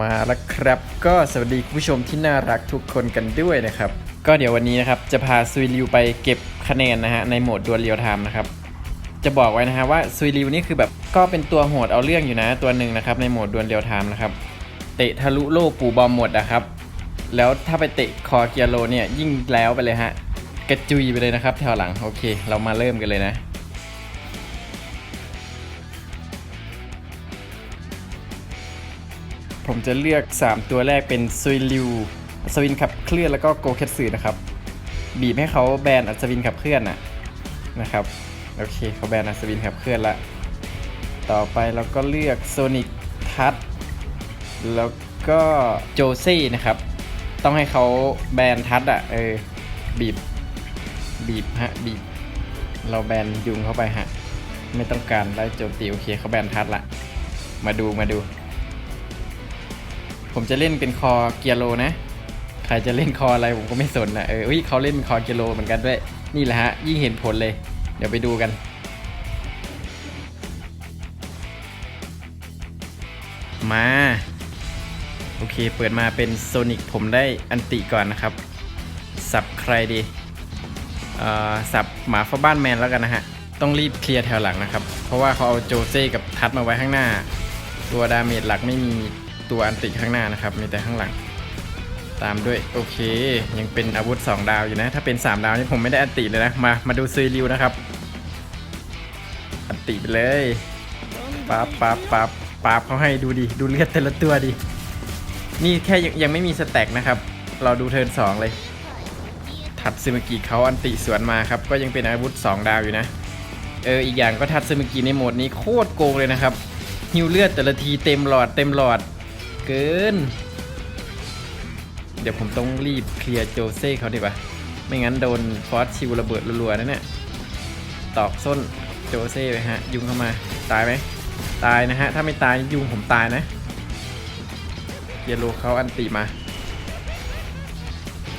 มาแล้วครับก็สวัสดีคุณผู้ชมที่น่ารักทุกคนกันด้วยนะครับ ก็เดี๋ยววันนี้นะครับจะพาซุยริวไปเก็บคะแนนนะฮะในโหมดดวลเรียลไทม์นะครับจะบอกไว้นะฮะว่าซุยริวนี่คือแบบก็เป็นตัวโหดเอาเรื่องอยู่นะตัวหนึ่งนะครับในโหมดดวลเรียลไทม์นะครับเตะทะลุโล่ปูบอมหมดนะครับ แล้วถ้าไปเตะคอเกียโรเนี่ยยิ่งแล้วไปเลยฮะ กระจุยไปเลยนะครับ แถวหลัง โอเค เรามาเริ่มกันเลยนะผมจะเลือก 3 ตัวแรกเป็นซุยลิวอัศวินขับเคลื่อนแล้วก็โกเคตสึนะครับ บีบให้เขาแบนอัศวินขับเคลื่อนนะนะครับ โอเคเขาแบนอัศวินขับเคลื่อนละ ต่อไปเราก็เลือกโซนิกทัชแล้วก็โจซี่นะครับ ต้องให้เขาแบนทัชอะเออบีบ บีบฮะบีบ เราแบนยุงเข้าไปฮะ ไม่ต้องการได้โจมตีโอเคเขาแบนทัชละ มาดูมาดู ผมจะเล่นเป็นคอเกียโรนะ ใครจะเล่นคออะไรผมก็ไม่สนนะเอออุ้ยเขาเล่นเป็นคอเกียโรเหมือนกันด้วย นี่แหละฮะ ยิ่งเห็นผลเลย เดี๋ยวไปดูกันมา โอเค เปิดมาเป็นโซนิกผมได้อันติก่อนนะครับ สับใครดี สับหมาฟ้าบ้านแมนแล้วกันนะฮะ ต้องรีบเคลียร์แถวหลังนะครับ เพราะว่าเขาเอาโจเซ่กับทัดมาไว้ข้างหน้า ตัวดาเมจหลักไม่มีตัวอันติข้างหน้านะครับ มีแต่ข้างหลัง ตามด้วยโอเค ยังเป็นอาวุธ 2 ดาวอยู่นะ ถ้าเป็น 3 ดาวนี่ผมไม่ได้อันติเลยนะ มามาดูซีริวนะครับ อันติไปเลยปั๊บปั๊บปั๊บปั๊บเขาให้ดูดิดูเลือดแต่ละตัวดินี่แค่ยังยังไม่มีสแต็กนะครับ เราดูเทิร์น2เลย ทัดซึมากิเขาอันติสวนมาครับ ก็ยังเป็นอาวุธ 2 ดาวอยู่นะ เออ อีกอย่างก็ทัดซึมากิในโหมดนี้โคตรโกงเลยนะครับฮิวเลือดแต่ละทีเต็มหลอดเต็มหลอด เกิน เดี๋ยวผมต้องรีบเคลียร์โจเซ่เขาดีกว่า ไม่งั้นโดนฟอสชิวระเบิดรัวๆนั่นเนี่ยตอกส้นโจเซ่ไปฮะ ยุงเข้ามา ตายไหมตายนะฮะ ถ้าไม่ตายยุงผมตายนะเยโลเขาอันติมา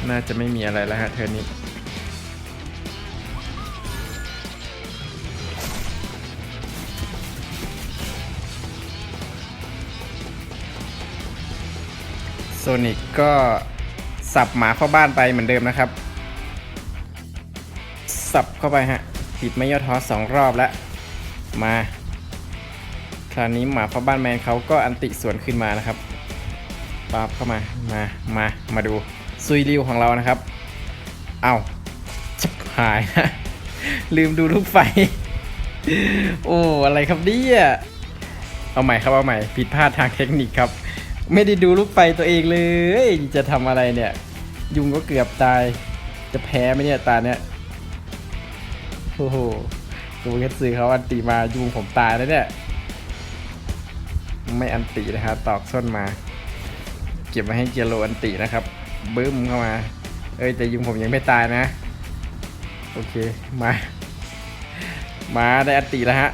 น่าจะไม่มีอะไรแล้วฮะเทอร์นี้โซนิกก็สับหมาเข้าบ้านไปเหมือนเดิมนะครับ สับเข้าไปฮะปิดไม่ย่อท้อสองรอบแล้ว มา คราวนี้หมาเข้าบ้านแมนเขาก็อันติสวนขึ้นมานะครับปั๊บเข้ามา มา มา มาดู ซุยริวของเรานะครับ เอาชิบหายนะ ลืมดูลูกไฟ โอ้ อะไรครับเนี่ยเอาใหม่ครับเอาใหม่ ผิดพลาดทางเทคนิคครับ ไม่ได้ดูลูกไฟตัวเองเลย จะทำอะไรเนี่ย ยุงก็เกือบตาย จะแพ้ไหมเนี่ยตาเนี่ย โอ้โหดูเคสซื้อเขาอันติมายุงผมตายแล้วเนี่ย ไม่อันตินะครับตอกส้นมา เก็บไว้ให้เกียร์โลอันตินะครับ บึ้มเข้ามา เอ้ยแต่ยุงผมยังไม่ตายนะ โอเคมา มาได้อันติแล้วฮะ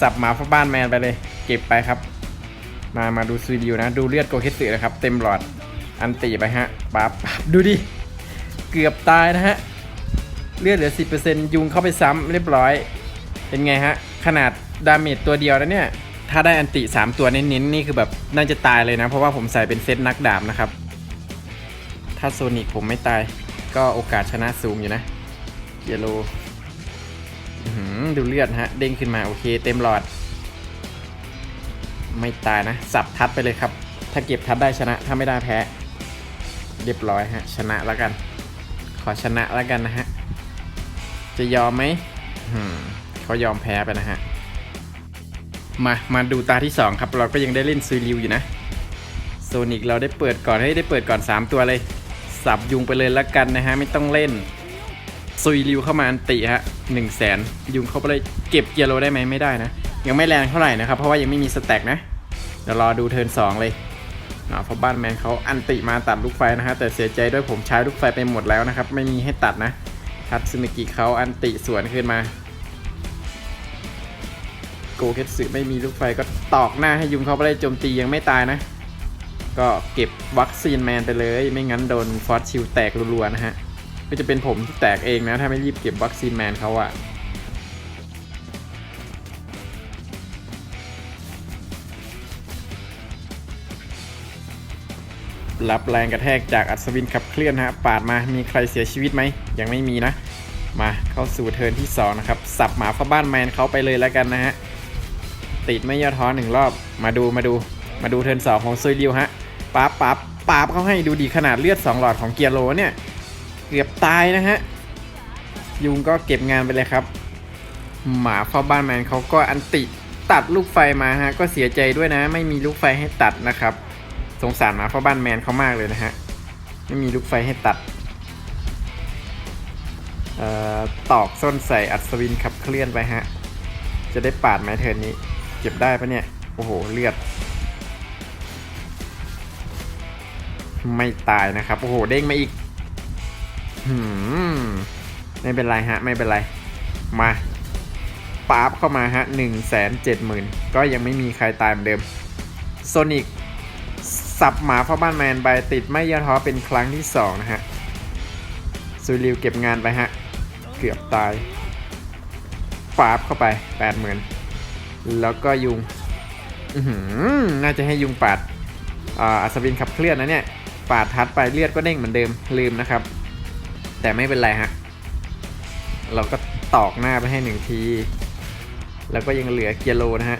สับหมาฟ้าบ้านแมนไปเลย เก็บไปครับ มามาดูซีดีอยู่นะ ดูเลือดโกเคสึนะครับ เต็มหลอด อันตีไปฮะปั๊บปั๊บดูดิ เกือบตายนะฮะ เลือดเหลือ 10%ยุงเข้าไปซ้ำเรียบร้อย เป็นไงฮะ ขนาดดาเมจตัวเดียวแล้วเนี่ยถ้าได้อันติ 3 ตัวเน้นๆ นี่คือแบบน่าจะตายเลยนะ เพราะว่าผมใส่เป็นเซตนักดาบนะครับ ถ้าโซนิกผมไม่ตาย ก็โอกาสชนะสูงอยู่นะเยโลดูเลือดฮะ เด้งขึ้นมาโอเค เต็มหลอด ไม่ตายนะ สับทัดไปเลยครับ ถ้าเก็บทัดได้ชนะ ถ้าไม่ได้แพ้ เรียบร้อยฮะ ชนะแล้วกัน ขอชนะแล้วกันนะฮะ จะยอมไหมเขายอมแพ้ไปนะฮะ มา มาดูตาที่ 2 ครับ เราก็ยังได้เล่นซูริวอยู่นะ โซนิกเราได้เปิดก่อนให้ได้เปิดก่อน 3 ตัวเลย สับยุงไปเลยแล้วกันนะฮะ ไม่ต้องเล่น ซุยริวเข้ามาอันติฮะหนึ่งแสนยุงเข้าไปเลยเก็บเกียร์โลได้ไหมไม่ได้นะ ยังไม่แรงเท่าไหร่นะครับ เพราะว่ายังไม่มีสแต็กนะ เดี๋ยวรอดูเทิร์นสองเลยอ่าเพราะบ้านแมนเขาอันติมาตัดลูกไฟนะฮะ แต่เสียใจด้วยผมใช้ลูกไฟไปหมดแล้วนะครับ ไม่มีให้ตัดนะทัตสึมิกิเขาอันติสวนขึ้นมาโกเคตสึไม่มีลูกไฟก็ตอกหน้าให้ยุงเขาไปเลยโจมตียังไม่ตายนะ ก็เก็บวัคซีนแมนไปเลย ไม่งั้นโดนฟอสชิลแตกรัวๆนะฮะก็จะเป็นผมที่แตกเองนะ ถ้าไม่รีบเก็บวัคซีนแมนเขาอะรับแรงกระแทกจากอัศวินขับเคลื่อนฮะ ปาดมา มีใครเสียชีวิตไหม ยังไม่มีนะ มาเข้าสู่เทิร์นที่ 2 นะครับ สับหมาฟ้าบ้านแมนเขาไปเลยแล้วกันนะฮะ ติดไม่ย่อท้อหนึ่งรอบ มาดูมาดู มาดูเทิร์นสองของซุยริวฮะ ปั๊บปั๊บปั๊บเขาให้ดูดีขนาดเลือด 2 หลอดของเกียร์โลเนี่ย เกือบตายนะฮะ ยุงก็เก็บงานไปเลยครับ หมาเฝ้าบ้านแมนเขาก็อันติตัดลูกไฟมาฮะ ก็เสียใจด้วยนะ ไม่มีลูกไฟให้ตัดนะครับ สงสารหมาเฝ้าบ้านแมนเขามากเลยนะฮะ ไม่มีลูกไฟให้ตัดออตอกส้นใส่อัศวินขับเคลื่อนไปฮะ จะได้ปาดไหมเทินนี้ เก็บได้ปะเนี่ย โอ้โห เลือด ไม่ตายนะครับ โอ้โห เด้งมาอีกหืมไม่เป็นไรฮะ ไม่เป็นไร มาป๊าบเข้ามาฮะหนึ่งแสนเจ็ดหมื่นก็ยังไม่มีใครตายเหมือนเดิมโซนิกสับหมาเข้าบ้านแมนไปติดไม่ย่อท้อเป็นครั้งที่สองนะฮะซูริวเก็บงานไปฮะ เกือบตายป๊าบเข้าไปแปดหมื่นแล้วก็ยุงน่าจะให้ยุงปาดออัศวินขับเคลื่อนนะเนี่ย ปาดทัดไปเลือดก็เด้งเหมือนเดิมลืมนะครับ แต่ไม่เป็นไรฮะเราก็ตอกหน้าไปให้หนึ่งที แล้วก็ยังเหลือเกียร์โลนะฮะ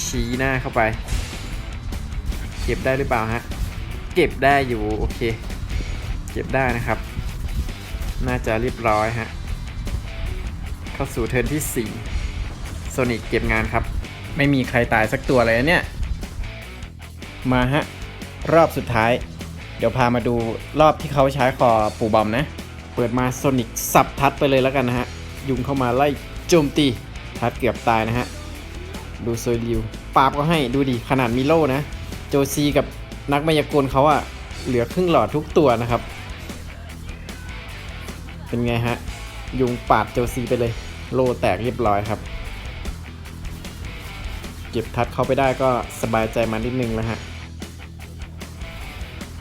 ชี้หน้าเข้าไป เก็บได้หรือเปล่าฮะเก็บได้อยู่โอเค เก็บได้นะครับ น่าจะเรียบร้อยฮะเข้าสู่เทิร์นที่4โซนิกเก็บงานครับ ไม่มีใครตายสักตัวเลยเนี่ย มาฮะ รอบสุดท้าย เดี๋ยวพามาดูรอบที่เขาใช้คอปูบอมนะ เปิดมาโซนิกสับทัดไปเลยแล้วกันนะฮะ ยุงเข้ามาไล่โจมตี ทัดเกือบตายนะฮะ ดูโซลิวปาบก็ให้ดูดิ ขนาดมิโลนะ โจซีกับนักมายากลเขาอะเหลือครึ่งหลอดทุกตัวนะครับ เป็นไงฮะ ยุงปาดโจซีไปเลย โลแตกเรียบร้อยครับ เก็บทัดเขาไปได้ก็สบายใจมานิดนึงแล้วฮะ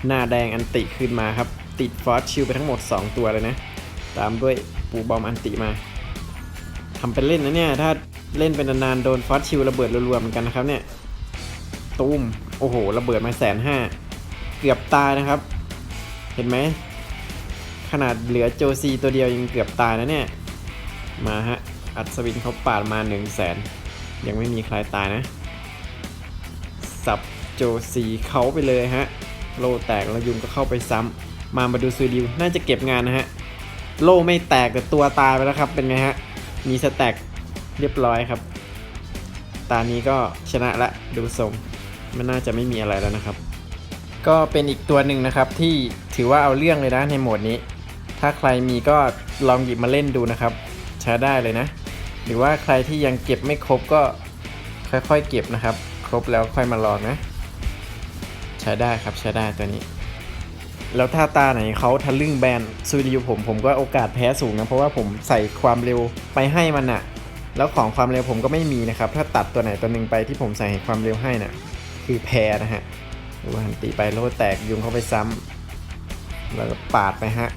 หน้าแดงอันติขึ้นมาครับ ติดฟอสชิลไปทั้งหมด 2 ตัวเลยนะ ตามด้วยปูบอมอันติมาทำเป็นเล่นนะเนี่ย ถ้าเล่นเป็นนานๆโดนฟอสชิลระเบิดรัวๆเหมือนกันนะครับเนี่ยตูมโอ้โห ระเบิดมาแสนห้าเกือบตายนะครับ เห็นไหม ขนาดเหลือโจซีตัวเดียวยังเกือบตายนะเนี่ย มาฮะ อัศวินเขาปาดมา1 0 0 0 0แสนยังไม่มีใครตายนะ สับโจซีเขาไปเลยฮะ โลแตกแล้วยุงก็เข้าไปซ้ำมามาดูซูดิวน่าจะเก็บงานนะฮะ โลไม่แตกแต่ตัวตายไปแล้วครับเป็นไงฮะ มีสแต็กเรียบร้อยครับ ตานี้ก็ชนะละดูทรงมันน่าจะไม่มีอะไรแล้วนะครับ ก็เป็นอีกตัวหนึ่งนะครับที่ถือว่าเอาเรื่องเลยนะในโหมดนี้ ถ้าใครมีก็ลองหยิบมาเล่นดูนะครับ ใช้ได้เลยนะ หรือว่าใครที่ยังเก็บไม่ครบก็ค่อยๆเก็บนะครับ ครบแล้วค่อยมาลองนะ ช้ได้ครับใช้ได้ตัวนี้ แล้วถ้าตาไหนเขาทะลึ่งแบนซูดิวผมผมก็โอกาสแพ้สูงนะ เพราะว่าผมใส่ความเร็วไปให้มันอะแล้วของความเร็วผมก็ไม่มีนะครับ ถ้าตัดตัวไหนตัวหนึ่งไปที่ผมใส่ความเร็วให้นะ่ะคือแพ้นะฮะดูปหันตีไปโลแตกยุงเข้าไปซ้ำแล้วก็ปาดไปฮะ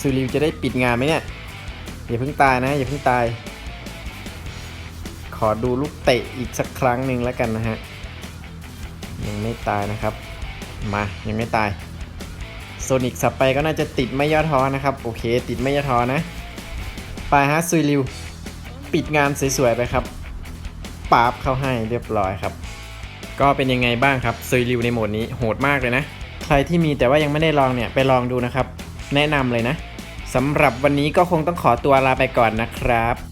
ซูริวจะได้ปิดงานไหมเนี่ย อย่าเพิ่งตายนะ อย่าเพิ่งตาย อดูลูกเตะอีกสักครั้งหนึ่งแล้วกันนะฮะ ยังไม่ตายนะครับ มา ยังไม่ตาย โซนิกสับไปก็น่าจะติดไม่ย่อท้อนะครับ โอเค ติดไม่ย่อท้อนะ ไปฮะซุยริว ปิดงานสวยๆไปครับปาบเข้าให้เรียบร้อยครับ ก็เป็นยังไงบ้างครับซุยริวในโหมดนี้โหดมากเลยนะ ใครที่มีแต่ว่ายังไม่ได้ลองเนี่ยไปลองดูนะครับ แนะนำเลยนะสำหรับวันนี้ก็คงต้องขอตัวลาไปก่อนนะครับ